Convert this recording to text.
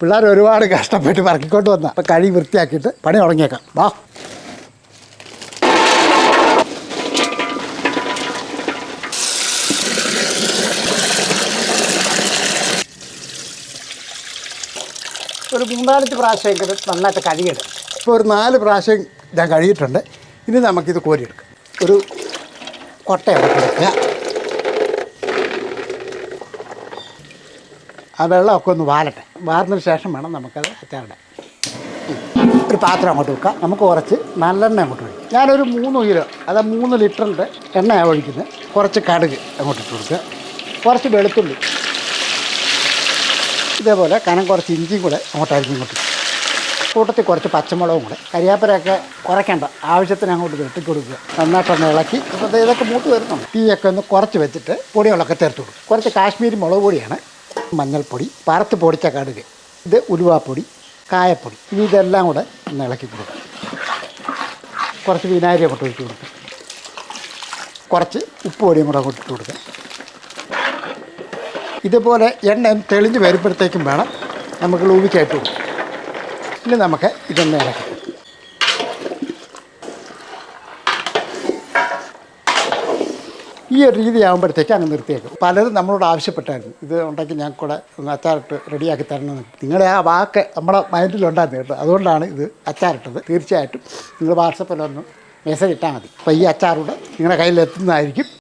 പിള്ളേർ ഒരുപാട് കഷ്ടപ്പെട്ട് പറക്കിക്കൊണ്ട് വന്ന. അപ്പം കഴി വൃത്തിയാക്കിയിട്ട് പണി തുടങ്ങിയേക്കാം. വാ. ഒരു മൂന്നാലഞ്ച് പ്രാവശ്യമെങ്കിലും നന്നായിട്ട് കഴുകിയിടും ഇപ്പോൾ ഒരു നാല് പ്രാവശ്യം ഞാൻ കഴുകിയിട്ടുണ്ട്. ഇനി നമുക്കിത് കോരിയെടുക്കാം. ഒരു കൊട്ടയാണ് എടുക്കുക ആ വെള്ളമൊക്കെ ഒന്ന് വാലട്ടെ. വാർന്നതിന് ശേഷം വേണം നമുക്കത് അച്ചാറിടാൻ. ഒരു പാത്രം അങ്ങോട്ട് വെക്കാം. നമുക്ക് കുറച്ച് നല്ലെണ്ണ അങ്ങോട്ട് ഒഴിക്കാം. ഞാനൊരു മൂന്ന് കിലോ അത് മൂന്ന് ലിറ്ററിന്റെ എണ്ണയാണ് ഒഴിക്കുന്നത്. കുറച്ച് കടുക് അങ്ങോട്ട് ഇട്ട് കൊടുക്കുക. കുറച്ച് വെളുത്തുള്ളി. ഇതേപോലെ കനം കുറച്ച് ഇഞ്ചിയും കൂടെ അങ്ങോട്ടായിരിക്കും ഇങ്ങോട്ട്. കൂട്ടത്തിൽ കുറച്ച് പച്ചമുളകും കൂടെ. കരിയാപ്പരയൊക്കെ കുറയ്ക്കേണ്ട ആവശ്യത്തിന് അങ്ങോട്ട് വെട്ടി കൊടുക്കുക. നന്നായിട്ടൊന്ന് ഇളക്കി. ഇപ്പോൾ ദേ ഇതൊക്കെ മൂത്ത് വരുന്നുണ്ട്. തീയൊക്കെ ഒന്ന് കുറച്ച് വെച്ചിട്ട് പൊടികളൊക്കെ ചേർത്ത് കൊടുക്കും കുറച്ച് കാശ്മീരി മുളക് പൊടിയാണ്. മഞ്ഞൾപ്പൊടി പറത്ത് പൊടിച്ച കടുക് ഇത് ഉലുവാപ്പൊടി കായപ്പൊടി ഇനി ഇതെല്ലാം കൂടെ ഒന്ന് ഇളക്കി കൊടുക്കും. കുറച്ച് വിനാഗിരി അങ്ങോട്ട് ഒഴിച്ച് കൊടുക്കും. കുറച്ച് ഉപ്പ് പൊടിയും കൂടെ അങ്ങോട്ട് ഇട്ട് കൊടുക്കുക ഇതുപോലെ എണ്ണ തെളിഞ്ഞ് വരുമ്പോഴത്തേക്കും വേണം നമുക്ക് ലൂവിക്കായിട്ട് കൊടുക്കും. ഇനി നമുക്ക് ഇതൊന്ന് ഇളക്കാം ഈ ഒരു രീതി ആകുമ്പോഴത്തേക്ക് അങ്ങ് നിർത്തിയേക്കും. പലരും നമ്മളോട് ആവശ്യപ്പെട്ടായിരുന്നു. ഇത് ഉണ്ടെങ്കിൽ ഞാൻ കൂടെ ഒന്ന് അച്ചാറിട്ട് റെഡിയാക്കി തരണമെന്ന് നിങ്ങളുടെ ആ വാക്ക് നമ്മുടെ മൈൻഡിലുണ്ടായിരുന്നു കേട്ടോ. അതുകൊണ്ടാണ് ഇത് അച്ചാറിട്ടത്. തീർച്ചയായിട്ടും നിങ്ങൾ വാട്സപ്പിലൊന്ന് മെസ്സേജ് ഇട്ടാൽ മതി. അപ്പോൾ ഈ അച്ചാറൂടെ നിങ്ങളുടെ കയ്യിൽ എത്തുന്നതായിരിക്കും.